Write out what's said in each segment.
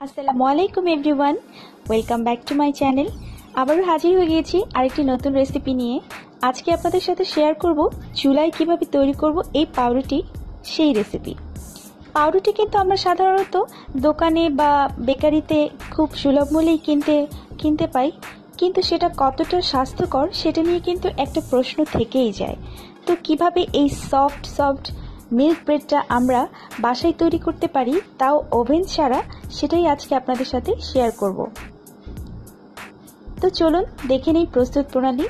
আসসালামু আলাইকুম everyone welcome back to my channel আবারও হাজির হয়ে গিয়েছি আরেকটি নতুন রেসিপি নিয়ে। আজকে আপনাদের সাথে শেয়ার করব চুলায় কীভাবে তৈরি করব এই পাউরুটি, সেই রেসিপি পাউরুটি কিন্তু আমরা সাধারণত দোকানে বা বেকারিতে খুব সুলভ মূল্যেই কিনতে কিনতে পাই। কিন্তু সেটা কতটা স্বাস্থ্যকর সেটা নিয়ে কিন্তু একটা প্রশ্ন থেকেই যায়। তো কীভাবে এই সফট সফট মিল্ক ব্রেডটা আমরা বাসায় তৈরি করতে পারি, তাও ওভেন ছাড়া, সেটাই আজকে আপনাদের সাথে শেয়ার করব। তো চলুন, দেখে নিই প্রস্তুত প্রণালী।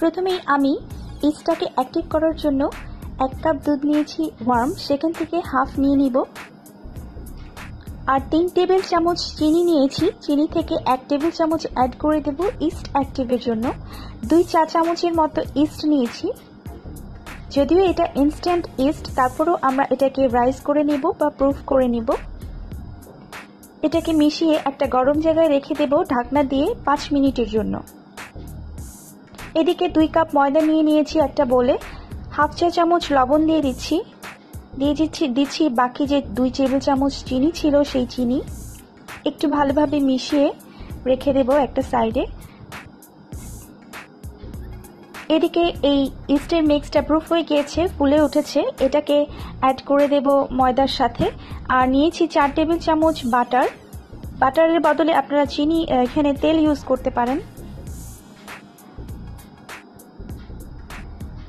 প্রথমেই আমি ইস্টটাকে অ্যাক্টিভ করার জন্য এক কাপ দুধ নিয়েছি ওয়ার্ম সেখান থেকে হাফ নিয়ে নিব। আর তিন টেবিল চামচ চিনি নিয়েছি। চিনি থেকে এক টেবিল চামচ অ্যাড করে দেব ইস্ট অ্যাক্টিভের জন্য। দুই চা চামচের মতো ইস্ট নিয়েছি। যদিও এটা ইনস্ট্যান্ট ইস্ট তারপরেও আমরা এটাকে রাইস করে নেব বা প্রুফ করে নেব। এটাকে মিশিয়ে একটা গরম জায়গায় রেখে দেব ঢাকনা দিয়ে পাঁচ মিনিটের জন্য। এদিকে দুই কাপ ময়দা নিয়ে নিয়েছি একটা বলে হাফ চা চামচ লবণ দিয়ে দিচ্ছি। দিয়ে দিচ্ছি দিচ্ছি বাকি যে দুই টেবিল চামচ চিনি ছিল সেই চিনি। একটু ভালোভাবে মিশিয়ে রেখে দেব একটা সাইডে এদিকে এই ইস্টের মিক্সটা প্রুফ হয়ে গিয়েছে, ফুলে উঠেছে। এটাকে অ্যাড করে দেব ময়দার সাথে। আর নিয়েছি চার টেবিল চামচ বাটার বাটারের বদলে আপনারা চিনি এখানে তেল ইউজ করতে পারেন।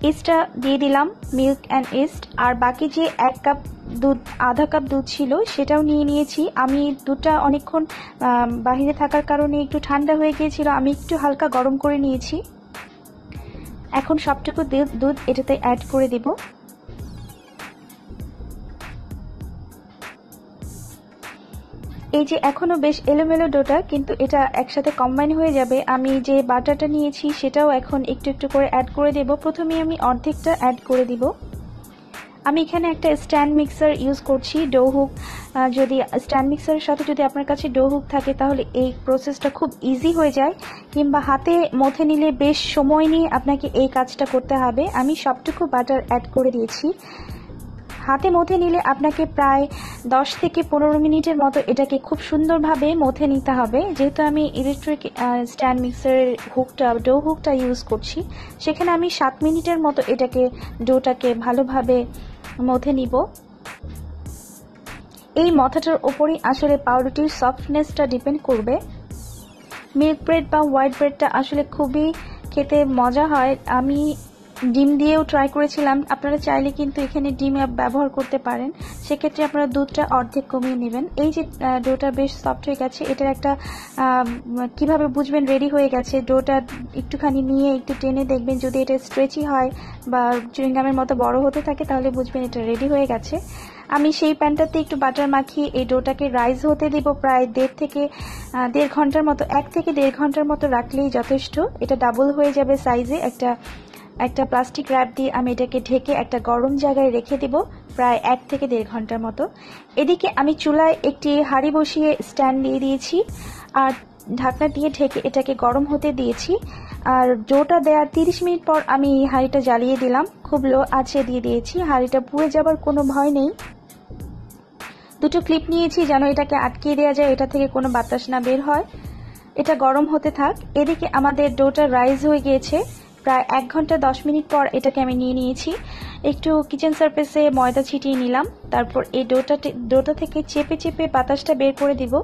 ইস্টটা দিয়ে দিলাম মিল্ক অ্যান্ড ইস্ট আর বাকি যে এক কাপ দুধ, আধা কাপ দুধ ছিল সেটাও নিয়ে নিয়েছি। আমি দুধটা অনেকক্ষণ বাহিরে থাকার কারণে একটু ঠান্ডা হয়ে গিয়েছিল, আমি একটু হালকা গরম করে নিয়েছি। এখন সবটুকু দুধ এটাতে অ্যাড করে দিব। এই যে এখনও বেশ এলোমেলো ডোটা, কিন্তু এটা একসাথে কম্বাইন হয়ে যাবে। আমি যে বাটারটা নিয়েছি, সেটাও এখন একটু একটু করে অ্যাড করে দেব। প্রথমে আমি অর্ধেকটা অ্যাড করে দিব। আমি এখানে একটা স্ট্যান্ড মিক্সার ইউজ করছি ডো হুক যদি স্ট্যান্ড মিক্সারের সাথে যদি আপনার কাছে ডো হুক থাকে, তাহলে এই প্রসেসটা খুব ইজি হয়ে যায়। কিংবা হাতে মথে নিলে বেশ সময় নিয়ে আপনাকে এই কাজটা করতে হবে। আমি সবটুকু বাটার অ্যাড করে দিয়েছি। হাতে মথে নিলে আপনাকে প্রায় দশ থেকে পনেরো মিনিটের মতো এটাকে খুব সুন্দরভাবে মথে নিতে হবে। যেহেতু আমি ইলেকট্রিক স্ট্যান্ড মিক্সারের হুকটা ডো হুকটা ইউজ করছি, সেখানে আমি সাত মিনিটের মতো এটাকে ডোটাকে ভালোভাবে মথে নিব। এই মথাটার ওপরই আসলে পাউরুটির সফটনেসটা ডিপেন্ড করবে। মিল্ক ব্রেড বা হোয়াইট ব্রেডটা আসলে খুবই খেতে মজা হয়। আমি ডিম দিয়েও ট্রাই করেছিলাম। আপনারা চাইলে কিন্তু এখানে ডিম ব্যবহার করতে পারেন। সেক্ষেত্রে আপনারা দুধটা অর্ধেক কমিয়ে নেবেন। এই যে ডোটা বেশ সফট হয়ে গেছে, এটার একটা কীভাবে বুঝবেন রেডি হয়ে গেছে, ডোটা একটুখানি নিয়ে একটু টেনে দেখবেন। যদি এটা স্ট্রেচি হয় বা চুইংগামের মতো বড় হতে থাকে, তাহলে বুঝবেন এটা রেডি হয়ে গেছে। আমি সেই প্যানটাতে একটু বাটার মাখিয়ে এই ডোটাকে রাইস হতে দিব প্রায় দেড় থেকে দেড় ঘণ্টার মতো, এক থেকে দেড় ঘণ্টার মতো রাখলেই যথেষ্ট। এটা ডাবল হয়ে যাবে সাইজে একটা একটা প্লাস্টিক র্যাপ দিয়ে আমি এটাকে ঢেকে একটা গরম জায়গায় রেখে দেব প্রায় এক থেকে দেড় ঘণ্টার মতো। এদিকে আমি চুলায় একটি হাঁড়ি বসিয়ে স্ট্যান্ড দিয়ে দিয়েছি আর ঢাকনা দিয়ে ঢেকে এটাকে গরম হতে দিয়েছি। আর ডোটা দেওয়ার তিরিশ মিনিট পর আমি হাঁড়িটা জ্বালিয়ে দিলাম। খুব লো আছে দিয়ে দিয়েছি। হাঁড়িটা পুড়ে যাবার কোনো ভয় নেই। দুটো ক্লিপ নিয়েছি যেন এটাকে আটকিয়ে দেওয়া যায়, এটা থেকে কোনো বাতাস না বের হয়। এটা গরম হতে থাক। এদিকে আমাদের ডোটা রাইজ হয়ে গিয়েছে। প্রায় এক ঘণ্টা দশ মিনিট পর এটাকে আমি নিয়ে নিয়েছি। একটু কিচেন সার্ফেসে ময়দা ছিটিয়ে নিলাম। তারপর এই ডোটা ডোটা থেকে চেপে চেপে বাতাসটা বের করে দিব।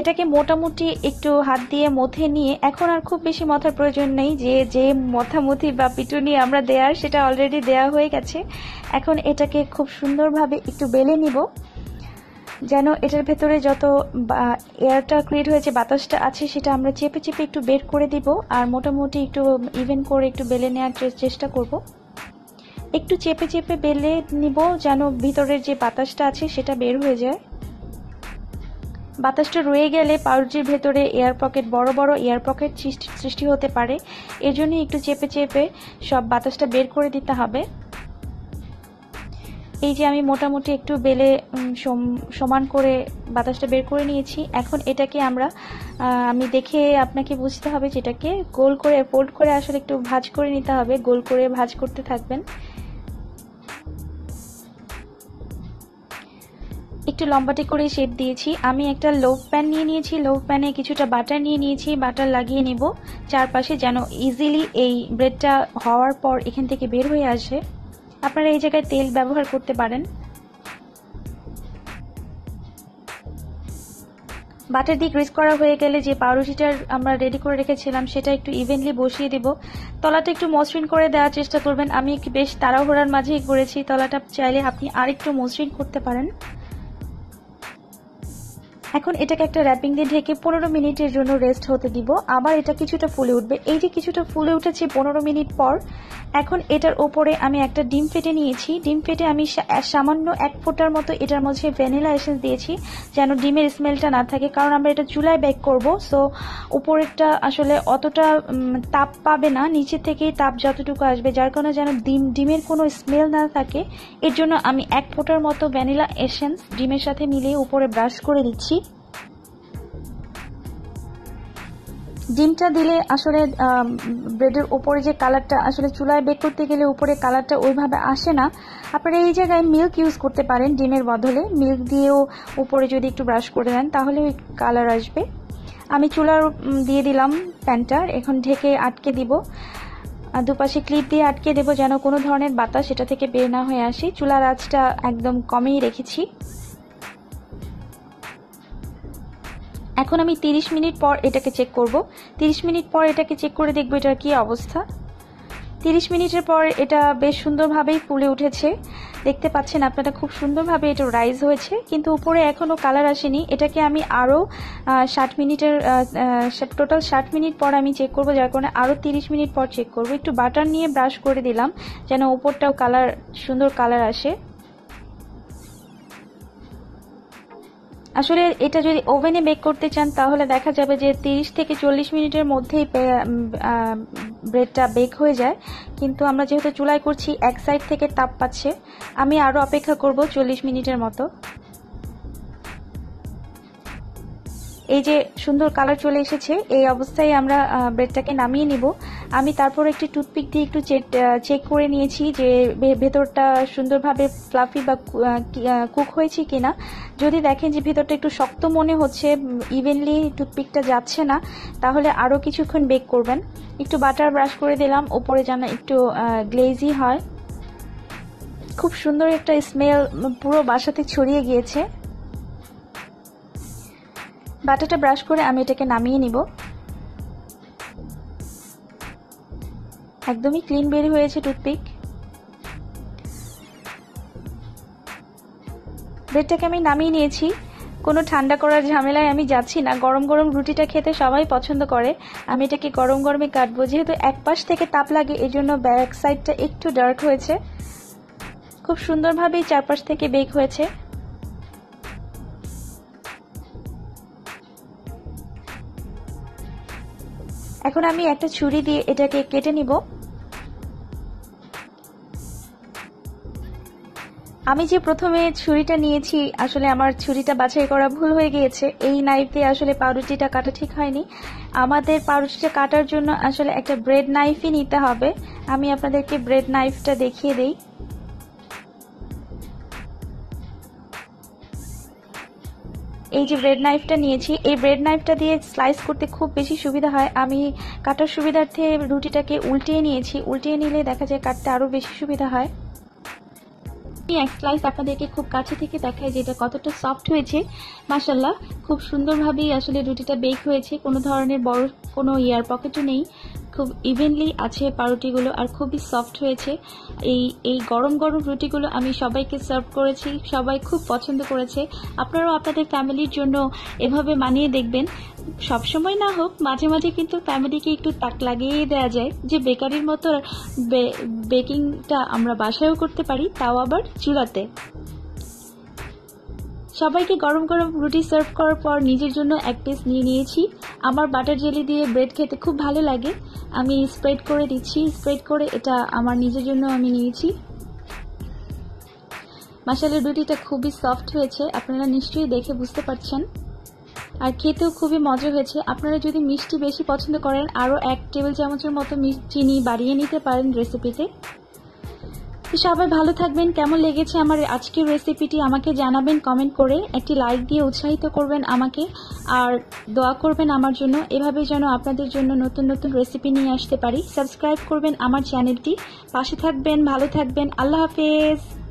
এটাকে মোটামুটি একটু হাত দিয়ে মথে নিয়ে, এখন আর খুব বেশি মথার প্রয়োজন নেই। যে যে মথামথি বা পিটুনি আমরা দেয়ার, সেটা অলরেডি দেয়া হয়ে গেছে। এখন এটাকে খুব সুন্দরভাবে একটু বেলে নিব। যেন এটার ভেতরে যত এয়ারটা ক্রিয়েট হয়েছে, বাতাসটা আছে, সেটা আমরা চেপে চেপে একটু বের করে দিব, আর মোটামুটি একটু ইভেন করে একটু বেলে নেওয়ার চেষ্টা করব। একটু চেপে চেপে বেলে নিব, যেন ভিতরের যে বাতাসটা আছে, সেটা বের হয়ে যায়। বাতাসটা রয়ে গেলে পাউরুটির ভেতরে এয়ার পকেট বড় বড় এয়ার পকেট সৃষ্টি হতে পারে। এজন্য একটু চেপে চেপে সব বাতাসটা বের করে দিতে হবে। এই যে আমি মোটামুটি একটু বেলে সমান করে বাতাসটা বের করে নিয়েছি। এখন এটাকে আমরা আমি দেখে আপনাকে বুঝতে হবে যেটাকে গোল করে ফোল্ড করে আসলে একটু ভাজ করে নিতে হবে। গোল করে ভাজ করতে থাকবেন। একটু লম্বাটে করে শেপ দিয়েছি। আমি একটা লোভ প্যান নিয়ে নিয়েছি। লোভ প্যানে কিছুটা বাটার নিয়ে নিয়েছি। বাটার লাগিয়ে নেব। চারপাশে যেন ইজিলি এই ব্রেডটা হওয়ার পর এখান থেকে বের হয়ে আসে। আপনারা এই জায়গায় তেল ব্যবহার করতে পারেন। বাটার দিয়ে গ্রিস করা হয়ে গেলে যে পাউরুটিটার আমরা রেডি করে রেখেছিলাম, সেটা একটু ইভেনলি বসিয়ে দেব। তলাটা একটু মসৃণ করে দেওয়ার চেষ্টা করবেন। আমি বেশ তাড়াহুড়ার মাঝেই করেছি। তলাটা চাইলে আপনি আরেকটু মসৃণ করতে পারেন। এখন এটাকে একটা র্যাপিং দিয়ে ঢেকে পনেরো মিনিটের জন্য রেস্ট হতে দিব। আবার এটা কিছুটা ফুলে উঠবে। এই যে কিছুটা ফুলে উঠেছে পনেরো মিনিট পর, এখন এটার ওপরে আমি একটা ডিম ফেটে নিয়েছি। ডিম ফেটে আমি সামান্য এক ফোটার মতো এটার মধ্যে ভ্যানিলা এসেন্স দিয়েছি, যেন ডিমের স্মেলটা না থাকে। কারণ আমরা এটা চুলায় বেক করব সো উপরেরটা আসলে অতটা তাপ পাবে না। নিচে থেকেই তাপ যতটুকু আসবে, যার কারণে যেন ডিম, ডিমের কোনো স্মেল না থাকে। এর জন্য আমি এক ফোটার মতো ভ্যানিলা এসেন্স ডিমের সাথে মিলিয়ে উপরে ব্রাশ করে দিচ্ছি। ডিমটা দিলে আসলে ব্রেডের ওপরে যে কালারটা আসলে চুলায় বেক করতে গেলে উপরে কালারটা ওইভাবে আসে না। আপনারা এই জায়গায় মিল্ক ইউজ করতে পারেন ডিমের বদলে। মিল্ক দিয়েও উপরে যদি একটু ব্রাশ করে দেন, তাহলে ওই কালার আসবে। আমি চুলার দিয়ে দিলাম প্যানটার এখন ঢেকে আটকে দিব। দুপাশে ক্লিপ দিয়ে আটকে দেব যেন কোনো ধরনের বাতাস সেটা থেকে বের না হয়ে আসে। চুলার আঁচটা একদম কমেই রেখেছি। এখন আমি 30 মিনিট পর এটাকে চেক করব। 30 মিনিট পর এটাকে চেক করে দেখব এটার কি অবস্থা। 30 মিনিটের পর এটা বেশ সুন্দরভাবেই ফুলে উঠেছে। দেখতে পাচ্ছেন আপনারা খুব সুন্দরভাবে এটা রাইজ হয়েছে। কিন্তু উপরে এখনও কালার আসেনি। এটাকে আমি আরও ষাট মিনিটের টোটাল ষাট মিনিট পর আমি চেক করব। যার কারণে আরও 30 মিনিট পর চেক করব। একটু বাটার নিয়ে ব্রাশ করে দিলাম, যেন উপরটাও কালার সুন্দর কালার আসে। আসলে এটা যদি ওভেনে বেক করতে চান, তাহলে দেখা যাবে যে 30 থেকে চল্লিশ মিনিটের মধ্যেই ব্রেডটা বেক হয়ে যায়। কিন্তু আমরা যেহেতু চুলায় করছি, এক সাইড থেকে তাপ পাচ্ছে। আমি আরও অপেক্ষা করব চল্লিশ মিনিটের মতো। এই যে সুন্দর কালার চলে এসেছে, এই অবস্থায় আমরা ব্রেডটাকে নামিয়ে নিব। আমি তারপর একটি টুথপিক দিয়ে একটু চেক করে নিয়েছি যে ভেতরটা সুন্দরভাবে ফ্লাফি বা কুক হয়েছে কিনা। যদি দেখেন যে ভেতরটা একটু শক্ত মনে হচ্ছে ইভেনলি টুথপিকটা যাচ্ছে না, তাহলে আরও কিছুক্ষণ বেক করবেন। একটু বাটার ব্রাশ করে দিলাম, ওপরে যেন একটু গ্লেজি হয়। খুব সুন্দর একটা স্মেল পুরো বাসাতে ছড়িয়ে গিয়েছে। বাটাটা ব্রাশ করে আমি এটাকে নামিয়ে নিব। একদমই ক্লিন বেরি হয়েছে টুথপিক। ব্রেডটাকে আমি নামিয়ে নিয়েছি। কোনো ঠান্ডা করার ঝামেলায় আমি যাচ্ছি না। গরম গরম রুটিটা খেতে সবাই পছন্দ করে। আমি এটাকে গরম গরমে কাটবো। যেহেতু এক পাশ থেকে তাপ লাগে এই জন্য ব্যাক সাইডটা একটু ডার্ক হয়েছে। খুব সুন্দরভাবেই চারপাশ থেকে বেক হয়েছে। এখন আমি একটা ছুরি দিয়ে এটাকে কেটে নিব। আমি যে প্রথমে ছুরিটা নিয়েছি, আসলে আমার ছুরিটা বাছাই করা ভুল হয়ে গিয়েছে। এই নাইফ দিয়ে আসলে পাউরুটিটা কাটা ঠিক হয়নি। আমাদের পাউরুটিটা কাটার জন্য আসলে একটা ব্রেড নাইফই নিতে হবে। আমি আপনাদেরকে ব্রেড নাইফটা দেখিয়ে দিই। এই যে ব্রেড নাইফটা নিয়েছি, এই ব্রেড নাইফটা দিয়ে স্লাইস করতে খুব বেশি সুবিধা হয়। আমি কাটার সুবিধার্থে রুটিটাকে উল্টিয়ে নিয়েছি। উল্টিয়ে নিলে দেখা যায় কাটতে আরও বেশি সুবিধা হয়। এক স্লাইস আপনাদেরকে খুব কাছে থেকে দেখাই যে এটা কতটা সফট হয়েছে। মাসাল্লাহ খুব সুন্দরভাবেই আসলে রুটিটা বেক হয়েছে। কোনো ধরনের বড় কোনো ইয়ার পকেটও নেই। খুব ইভেনলি আছে পাউরুটিগুলো আর খুবই সফট হয়েছে। এই এই গরম গরম রুটিগুলো আমি সবাইকে সার্ভ করেছি, সবাই খুব পছন্দ করেছে। আপনারাও আপনাদের ফ্যামিলির জন্য এভাবে মানিয়ে দেখবেন। সবসময় না হোক, মাঝে মাঝে কিন্তু ফ্যামিলিকে একটু তাক লাগিয়ে দেওয়া যায় যে বেকারির মতো বেকিংটা আমরা বাসায়ও করতে পারি, তাও আবার চুলাতে। সবাইকে গরম গরম রুটি সার্ভ করার পর নিজের জন্য এক পিস নিয়ে নিয়েছি। আমার বাটার জেলি দিয়ে ব্রেড খেতে খুব ভালো লাগে। আমি স্প্রেড করে দিচ্ছি স্প্রেড করে এটা আমার নিজের জন্য আমি নিয়েছি। মাসালের রুটিটা খুবই সফট হয়েছে। আপনারা নিশ্চয়ই দেখে বুঝতে পারছেন। আর খেতেও খুবই মজা হয়েছে। আপনারা যদি মিষ্টি বেশি পছন্দ করেন আরও এক টেবিল চামচের মতো চিনি বাড়িয়ে নিতে পারেন রেসিপিতে সবাই ভালো থাকবেন। কেমন লেগেছে আমার আজকের রেসিপিটি আমাকে জানাবেন কমেন্ট করে। একটি লাইক দিয়ে উৎসাহিত করবেন আমাকে। আর দোয়া করবেন আমার জন্য। এভাবে যেন আপনাদের জন্য নতুন নতুন রেসিপি নিয়ে আসতে পারি। সাবস্ক্রাইব করবেন আমার চ্যানেলটি পাশে থাকবেন, ভালো থাকবেন। আল্লাহ হাফেজ।